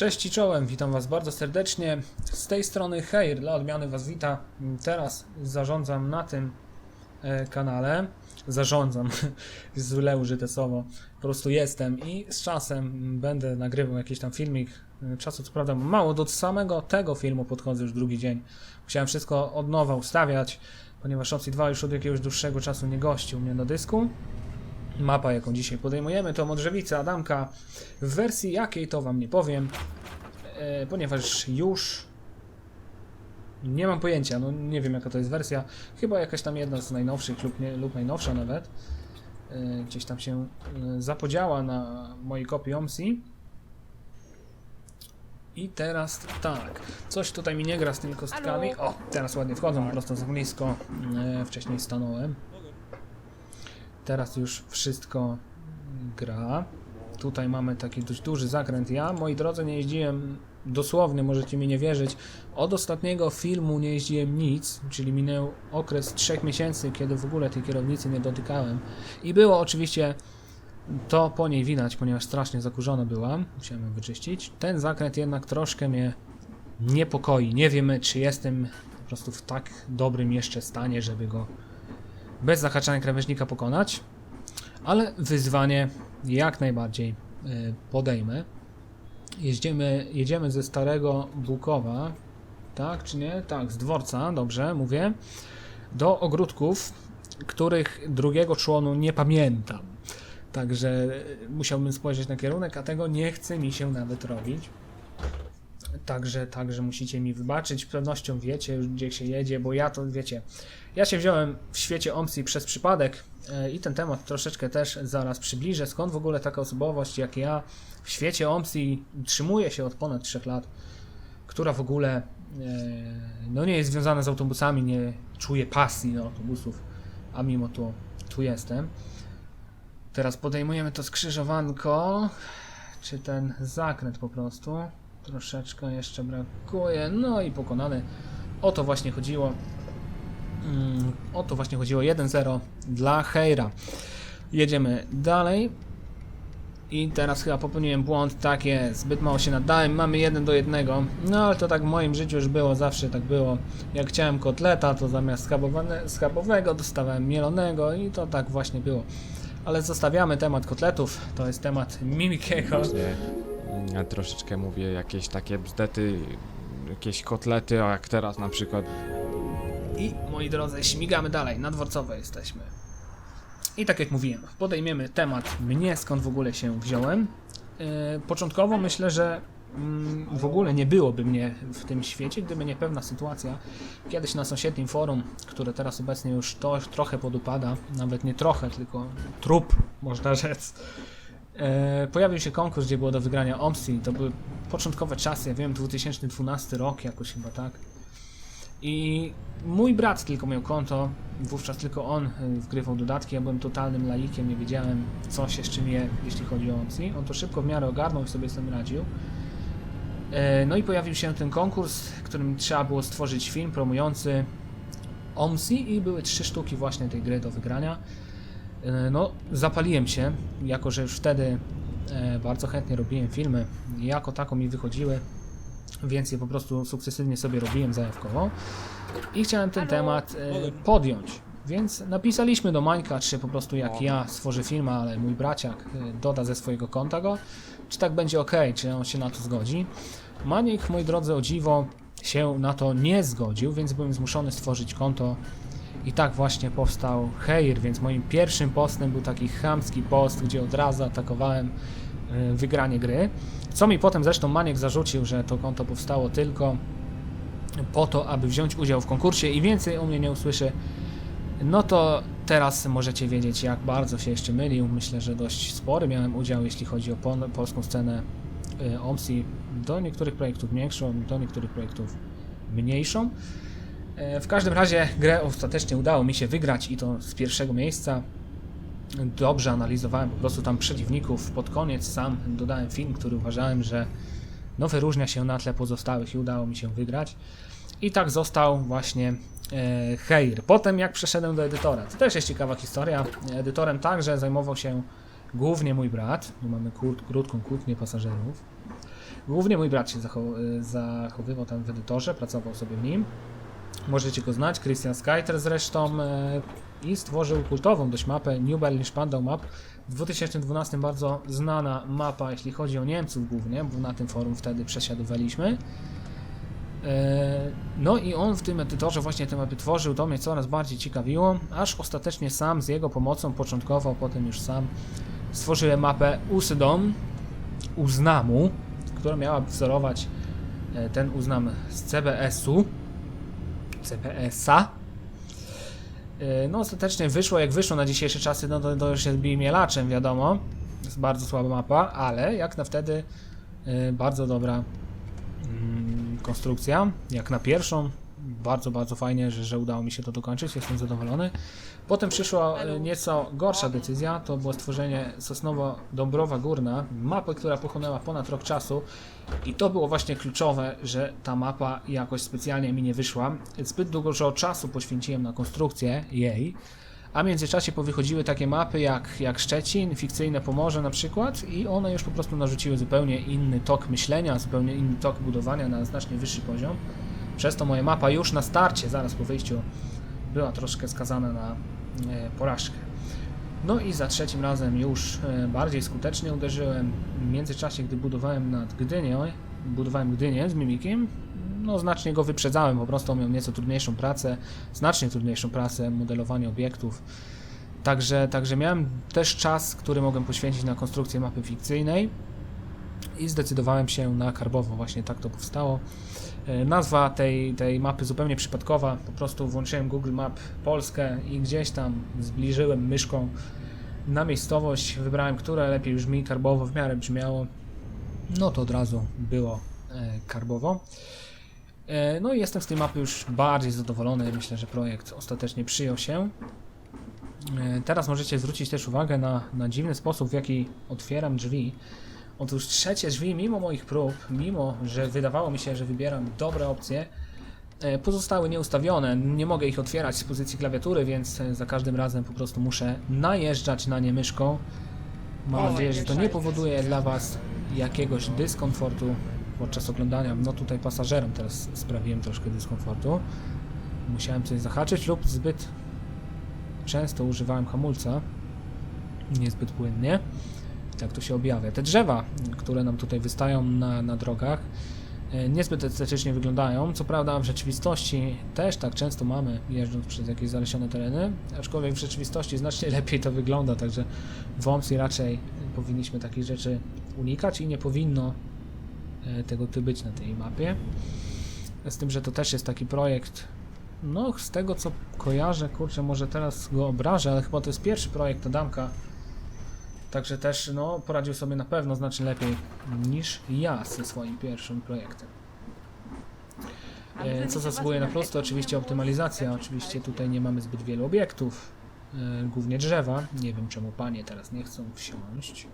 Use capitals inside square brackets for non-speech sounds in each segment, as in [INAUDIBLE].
Cześć i czołem, witam Was bardzo serdecznie. Z tej strony Heir, dla odmiany Was wita. Teraz zarządzam na tym e, kanale. Zarządzam, [LAUGHS] źle użyte słowo. Po prostu jestem i z czasem będę nagrywał jakiś tam filmik. E, Czasu co prawda mało, do samego tego filmu podchodzę już drugi dzień. Musiałem wszystko od nowa ustawiać, ponieważ Opcji 2 już od jakiegoś dłuższego czasu nie gościł mnie na dysku. Mapa, jaką dzisiaj podejmujemy, to Modrzewica Adamka. W wersji jakiej to Wam nie powiem, e, ponieważ już nie mam pojęcia. No nie wiem, jaka to jest wersja. Chyba jakaś tam jedna z najnowszych lub, nie, lub najnowsza nawet. E, gdzieś tam się e, zapodziała na mojej kopii OMSI. I teraz tak, coś tutaj mi nie gra z tymi kostkami. O, teraz ładnie wchodzą, prosto z blisko. E, wcześniej stanąłem. Teraz już wszystko gra. Tutaj mamy taki dość duży zakręt. Ja, moi drodzy, nie jeździłem dosłownie, możecie mi nie wierzyć. Od ostatniego filmu nie jeździłem nic, czyli minął okres 3 miesięcy, kiedy w ogóle tej kierownicy nie dotykałem. I było oczywiście to po niej widać, ponieważ strasznie zakurzona była. Musiałem ją wyczyścić. Ten zakręt jednak troszkę mnie niepokoi. Nie wiemy, czy jestem po prostu w tak dobrym jeszcze stanie, żeby go bez zahaczania krawężnika pokonać, ale wyzwanie jak najbardziej y, podejmę. Jeździmy, jedziemy ze starego Bukowa, tak czy nie? Tak, z dworca, dobrze mówię, do ogródków, których drugiego członu nie pamiętam. Także y, musiałbym spojrzeć na kierunek, a tego nie chce mi się nawet robić. Także, także musicie mi wybaczyć. Z pewnością wiecie już gdzie się jedzie, bo ja to wiecie. Ja się wziąłem w świecie OMSI przez przypadek e, i ten temat troszeczkę też zaraz przybliżę. Skąd w ogóle taka osobowość jak ja w świecie OMSI trzymuje się od ponad 3 lat, która w ogóle e, no nie jest związana z autobusami, nie czuje pasji do autobusów, a mimo to tu jestem. Teraz podejmujemy to skrzyżowanko, czy ten zakręt po prostu. Troszeczkę jeszcze brakuje. No i pokonany. O to właśnie chodziło. Mm, o to właśnie chodziło. 1-0 dla Heira. Jedziemy dalej. I teraz chyba popełniłem błąd. Tak jest. Zbyt mało się nadałem. Mamy 1 do 1. No ale to tak w moim życiu już było. Zawsze tak było. Jak chciałem kotleta, to zamiast schabowego dostawałem mielonego. I to tak właśnie było. Ale zostawiamy temat kotletów. To jest temat Mimikiego. Ja troszeczkę mówię jakieś takie bzdety, jakieś kotlety, a jak teraz na przykład I moi drodzy, śmigamy dalej, na dworcowe jesteśmy. I tak jak mówiłem, podejmiemy temat mnie, skąd w ogóle się wziąłem. Yy, początkowo myślę, że mm, w ogóle nie byłoby mnie w tym świecie, gdyby nie pewna sytuacja. Kiedyś na sąsiednim forum, które teraz obecnie już to, trochę podupada, nawet nie trochę, tylko trup, można rzec. E, pojawił się konkurs, gdzie było do wygrania OMSI. To były początkowe czasy, ja wiem, 2012 rok jakoś chyba tak. I mój brat tylko miał konto, wówczas tylko on y, wgrywał dodatki, ja byłem totalnym laikiem, nie wiedziałem co się z czym je, jeśli chodzi o opcji. On to szybko w miarę ogarnął i sobie z tym radził. E, No i pojawił się ten konkurs, w którym trzeba było stworzyć film promujący OMSI i były trzy sztuki właśnie tej gry do wygrania. E, No, zapaliłem się, jako że już wtedy e, bardzo chętnie robiłem filmy, jako tako mi wychodziły, więc je po prostu sukcesywnie sobie robiłem zajawkowo i chciałem ten temat e, podjąć. Więc napisaliśmy do Mańka, czy po prostu jak ja stworzę film, ale mój braciak e, doda ze swojego konta go, czy tak będzie ok, czy on się na to zgodzi. Maniek, moi drodzy, o dziwo się na to nie zgodził, więc byłem zmuszony stworzyć konto i tak właśnie powstał Heir, więc moim pierwszym postem był taki chamski post, gdzie od razu atakowałem e, wygranie gry. Co mi potem zresztą Maniek zarzucił, że to konto powstało tylko po to, aby wziąć udział w konkursie i więcej o mnie nie usłyszy. No to teraz możecie wiedzieć, jak bardzo się jeszcze mylił. Myślę, że dość spory miałem udział, jeśli chodzi o pol- polską scenę y, OMSI. Do niektórych projektów większą, do niektórych projektów mniejszą. E, W każdym razie grę ostatecznie udało mi się wygrać i to z pierwszego miejsca. Dobrze analizowałem po prostu tam przeciwników. Pod koniec sam dodałem film, który uważałem, że no wyróżnia się na tle pozostałych i udało mi się wygrać. I tak został właśnie e, Heir. Potem jak przeszedłem do edytora, to też jest ciekawa historia. Edytorem także zajmował się głównie mój brat. Tu mamy krót, krótką kłótnię pasażerów. Głównie mój brat się zachow- y, zachowywał tam w edytorze, pracował sobie w nim. Możecie go znać, Christian Skyter zresztą e, i stworzył kultową dość mapę New Berlin Spandau Map. W 2012 bardzo znana mapa, jeśli chodzi o Niemców głównie, bo na tym forum wtedy przesiadywaliśmy. E, No i on w tym edytorze właśnie te mapy tworzył, to mnie coraz bardziej ciekawiło, aż ostatecznie sam z jego pomocą początkowo, potem już sam stworzyłem mapę Usydom, Uznamu, która miała wzorować e, ten Uznam z CBS-u, CBS-a. E, No ostatecznie wyszło jak wyszło na dzisiejsze czasy, no to, to już jest mielaczem, wiadomo. Jest bardzo słaba mapa, ale jak na wtedy e, bardzo dobra mm, konstrukcja, jak na pierwszą. Bardzo, bardzo fajnie, że, że udało mi się to dokończyć, jestem zadowolony. Potem przyszła e, nieco gorsza decyzja, to było stworzenie Sosnowo-Dąbrowa Górna, mapy, która pochłonęła ponad rok czasu i to było właśnie kluczowe, że ta mapa jakoś specjalnie mi nie wyszła. Zbyt dużo czasu poświęciłem na konstrukcję jej, a w międzyczasie powychodziły takie mapy jak, jak Szczecin, fikcyjne Pomorze na przykład i one już po prostu narzuciły zupełnie inny tok myślenia, zupełnie inny tok budowania na znacznie wyższy poziom. Przez to moja mapa już na starcie, zaraz po wyjściu, była troszkę skazana na e, porażkę. No i za trzecim razem już e, bardziej skutecznie uderzyłem. W międzyczasie, gdy budowałem nad Gdynią, budowałem Gdynię z Mimikiem, no znacznie go wyprzedzałem, po prostu miał nieco trudniejszą pracę, znacznie trudniejszą pracę, modelowanie obiektów. Także, także miałem też czas, który mogłem poświęcić na konstrukcję mapy fikcyjnej i zdecydowałem się na karbową, właśnie tak to powstało. E, Nazwa tej, tej mapy zupełnie przypadkowa, po prostu włączyłem Google Map Polskę i gdzieś tam zbliżyłem myszką na miejscowość, wybrałem, które lepiej brzmi, karbowo w miarę brzmiało, no to od razu było e, karbowo. E, No i jestem z tej mapy już bardziej zadowolony, myślę, że projekt ostatecznie przyjął się. Teraz możecie zwrócić też uwagę na, na dziwny sposób, w jaki otwieram drzwi. Otóż trzecie drzwi, mimo moich prób, mimo że wydawało mi się, że wybieram dobre opcje, e, pozostały nieustawione. Nie mogę ich otwierać z pozycji klawiatury, więc e, za każdym razem po prostu muszę najeżdżać na nie myszką. Mam nadzieję, że to nie powoduje dla Was jakiegoś dyskomfortu podczas oglądania. No tutaj pasażerom teraz sprawiłem troszkę dyskomfortu. Musiałem coś zahaczyć lub zbyt często używałem hamulca. Niezbyt płynnie. Tak to się objawia. Te drzewa, które nam tutaj wystają na, na drogach, e, niezbyt estetycznie wyglądają. Co prawda w rzeczywistości też tak często mamy, jeżdżąc przez jakieś zalesione tereny, aczkolwiek w rzeczywistości znacznie [LAUGHS] lepiej to wygląda, także w OMSI raczej powinniśmy takich rzeczy unikać i nie powinno e, tego tu być na tej mapie. Z tym, że to też jest taki projekt, no z tego co kojarzę, kurczę, może teraz go obrażę, ale chyba to jest pierwszy projekt Adamka, Także też no, poradził sobie na pewno znacznie lepiej niż ja ze swoim pierwszym projektem. E, Co zasługuje na plus, to oczywiście optymalizacja. Oczywiście tutaj nie mamy zbyt wielu obiektów, e, głównie drzewa. Nie wiem czemu panie teraz nie chcą wsiąść.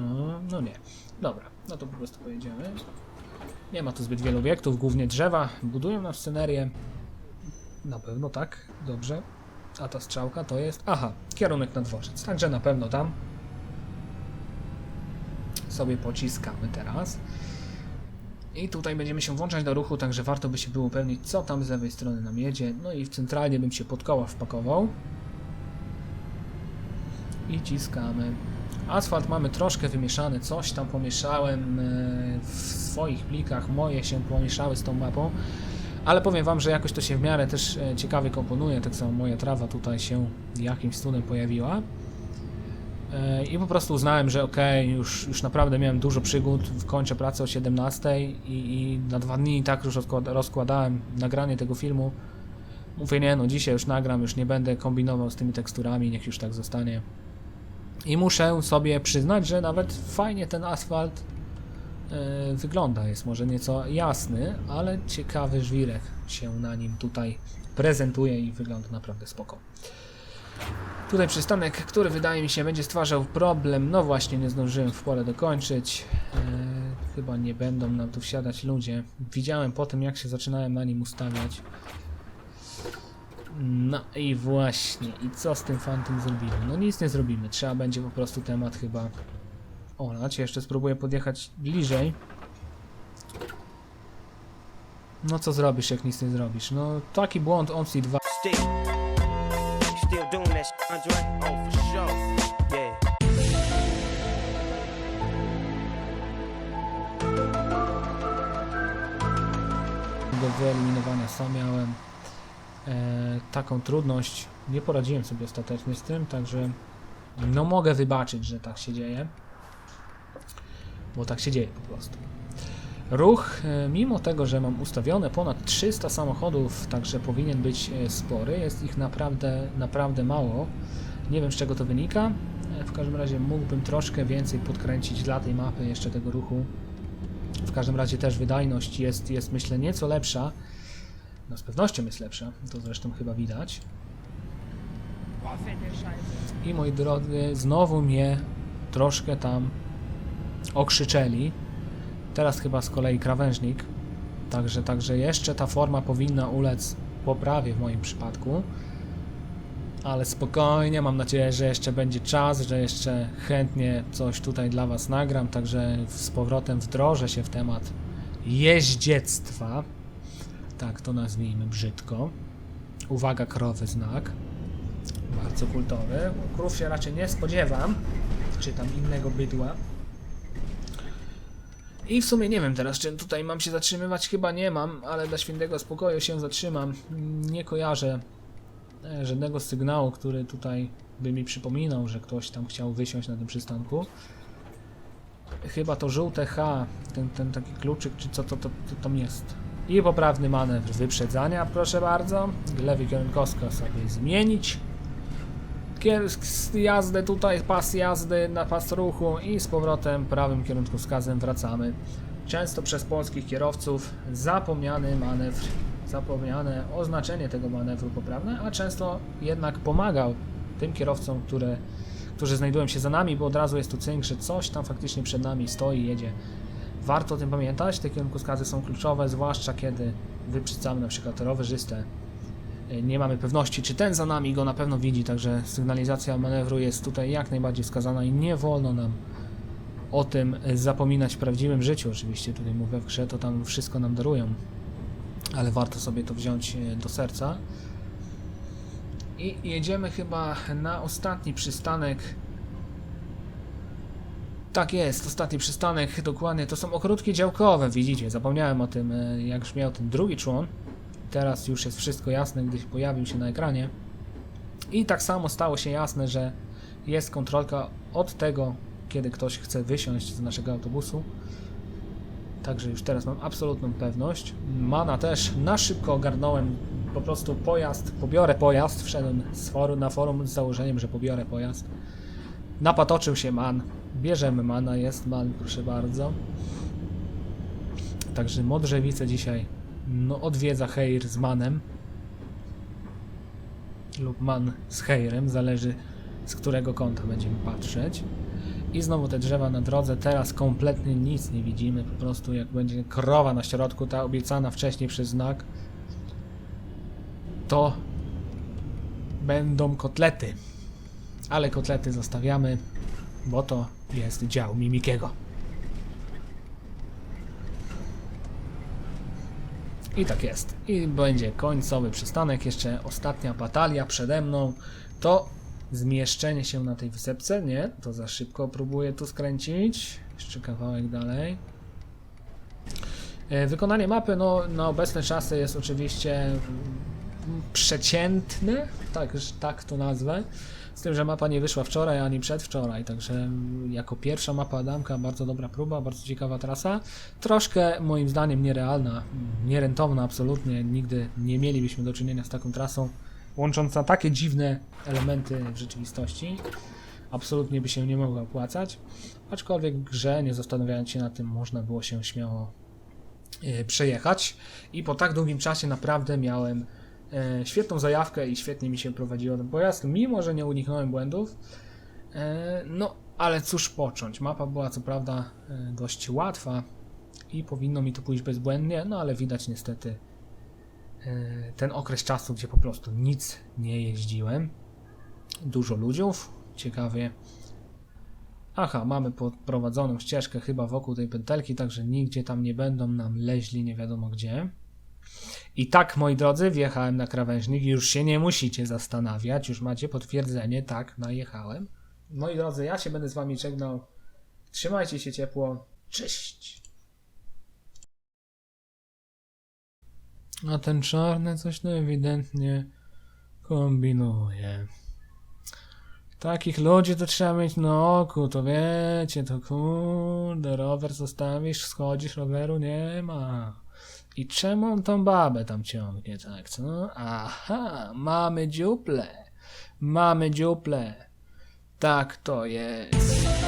No, no nie. Dobra, no to po prostu pojedziemy. Nie ma tu zbyt wielu obiektów, głównie drzewa. Budują nam scenerię. Na pewno tak, dobrze. A ta strzałka to jest. Aha, kierunek na dworzec. Także na pewno tam sobie pociskamy teraz. I tutaj będziemy się włączać do ruchu, także warto by się było upewnić, co tam z lewej strony nam jedzie. No i centralnie bym się pod koła wpakował. I ciskamy. Asfalt mamy troszkę wymieszany, coś tam pomieszałem e, w swoich plikach, moje się pomieszały z tą mapą. Ale powiem wam, że jakoś to się w miarę też e, ciekawie komponuje. Tak samo moja trawa tutaj się jakimś cudem pojawiła. E, I po prostu uznałem, że okej, już, już naprawdę miałem dużo przygód. Kończę pracę o 17 i, i na dwa dni tak już rozkłada, rozkładałem nagranie tego filmu. Mówię, nie no, dzisiaj już nagram, już nie będę kombinował z tymi teksturami, niech już tak zostanie. I muszę sobie przyznać, że nawet fajnie ten asfalt wygląda. Jest może nieco jasny, ale ciekawy żwirek się na nim tutaj prezentuje i wygląda naprawdę spoko. Tutaj przystanek, który wydaje mi się będzie stwarzał problem. No właśnie, nie zdążyłem w porę dokończyć. E, chyba nie będą nam tu wsiadać ludzie. Widziałem po tym, jak się zaczynałem na nim ustawiać. No i właśnie, i co z tym fantem zrobimy? No nic nie zrobimy, trzeba będzie po prostu temat chyba olać. Jeszcze spróbuję podjechać bliżej. No co zrobisz, jak nic nie zrobisz? No taki błąd OMSI 2 Still, you still doing that, shit, Andre? Oh, for sure. Yeah. do wyeliminowania sam miałem e, taką trudność. Nie poradziłem sobie ostatecznie z tym, także no mogę wybaczyć, że tak się dzieje. Bo tak się dzieje po prostu. Ruch, e, mimo tego, że mam ustawione ponad 300 samochodów, także powinien być e, spory, jest ich naprawdę, naprawdę mało. Nie wiem z czego to wynika. E, W każdym razie mógłbym troszkę więcej podkręcić dla tej mapy jeszcze tego ruchu. W każdym razie też wydajność jest, jest myślę nieco lepsza. No z pewnością jest lepsza, to zresztą chyba widać. I moi drodzy, znowu mnie troszkę tam okrzyczeli. Teraz chyba z kolei krawężnik. Także, także jeszcze ta forma powinna ulec poprawie w moim przypadku. Ale spokojnie, mam nadzieję, że jeszcze będzie czas, że jeszcze chętnie coś tutaj dla Was nagram, także z powrotem wdrożę się w temat jeździectwa. Tak to nazwijmy brzydko. Uwaga, krowy znak. Bardzo kultowy. Krów się raczej nie spodziewam, czy tam innego bydła. I w sumie nie wiem teraz, czy tutaj mam się zatrzymywać. Chyba nie mam, ale dla świętego spokoju się zatrzymam. Nie kojarzę e, żadnego sygnału, który tutaj by mi przypominał, że ktoś tam chciał wysiąść na tym przystanku. Chyba to żółte H, ten, ten taki kluczyk, czy co to, to, to tam jest. I poprawny manewr wyprzedzania, proszę bardzo. Lewy kierunkowskaz sobie zmienić. Kier z- jazdę tutaj, pas jazdy na pas ruchu i z powrotem prawym kierunkowskazem wracamy. Często przez polskich kierowców zapomniany manewr, zapomniane oznaczenie tego manewru poprawne, a często jednak pomagał tym kierowcom, które, którzy znajdują się za nami, bo od razu jest tu cynk, że coś tam faktycznie przed nami stoi, jedzie. Warto o tym pamiętać, te kierunkowskazy są kluczowe, zwłaszcza kiedy wyprzedzamy na przykład rowerzystę. Nie mamy pewności, czy ten za nami go na pewno widzi, także sygnalizacja manewru jest tutaj jak najbardziej wskazana i nie wolno nam o tym zapominać w prawdziwym życiu. Oczywiście tutaj mówię w grze, to tam wszystko nam darują, ale warto sobie to wziąć e, do serca. I jedziemy chyba na ostatni przystanek. Tak jest, ostatni przystanek, dokładnie. To są okrótki działkowe, widzicie, zapomniałem o tym, e, jak brzmiał ten drugi człon. Teraz już jest wszystko jasne, gdy pojawił się na ekranie. I tak samo stało się jasne, że jest kontrolka od tego, kiedy ktoś chce wysiąść z naszego autobusu. Także już teraz mam absolutną pewność. Mana też na szybko ogarnąłem po prostu pojazd, pobiorę pojazd, wszedłem z forum, na forum z założeniem, że pobiorę pojazd. Napatoczył się man, bierzemy mana, jest man, proszę bardzo. Także Modrzewice dzisiaj no, odwiedza Heir z manem. Lub man z Heirem, zależy z którego kąta będziemy patrzeć. I znowu te drzewa na drodze, teraz kompletnie nic nie widzimy, po prostu jak będzie krowa na środku, ta obiecana wcześniej przez znak, to będą kotlety. Ale kotlety zostawiamy, bo to jest dział Mimikiego. I tak jest. I będzie końcowy przystanek, jeszcze ostatnia batalia przede mną. To zmieszczenie się na tej wysepce. Nie, to za szybko próbuję tu skręcić. Jeszcze kawałek dalej. E, Wykonanie mapy no, na obecne czasy jest oczywiście mm, przeciętne, tak, tak to nazwę. Z tym, że mapa nie wyszła wczoraj ani przedwczoraj, także jako pierwsza mapa Adamka bardzo dobra próba, bardzo ciekawa trasa. Troszkę moim zdaniem nierealna, nierentowna absolutnie. Nigdy nie mielibyśmy do czynienia z taką trasą łącząca takie dziwne elementy w rzeczywistości. Absolutnie by się nie mogła opłacać. Aczkolwiek grze, nie zastanawiając się nad tym, można było się śmiało e, przejechać. I po tak długim czasie naprawdę miałem e, świetną zajawkę i świetnie mi się prowadziło ten pojazd, mimo że nie uniknąłem błędów. E, no, ale cóż począć. Mapa była co prawda e, dość łatwa i powinno mi to pójść bezbłędnie, no ale widać niestety ten okres czasu, gdzie po prostu nic nie jeździłem. Dużo ludziów, ciekawie. Aha, mamy podprowadzoną ścieżkę chyba wokół tej pętelki, także nigdzie tam nie będą nam leźli nie wiadomo gdzie. I tak, moi drodzy, wjechałem na krawężnik już się nie musicie zastanawiać, już macie potwierdzenie, tak, najechałem. Moi drodzy, ja się będę z wami żegnał. Trzymajcie się ciepło. Cześć! A ten czarny coś no ewidentnie kombinuje. Takich ludzi to trzeba mieć na oku, to wiecie, to kurde, rower zostawisz, schodzisz, roweru nie ma. I czemu on tą babę tam ciągnie, tak, co? Aha, mamy dziuple. Mamy dziuple. Tak to jest.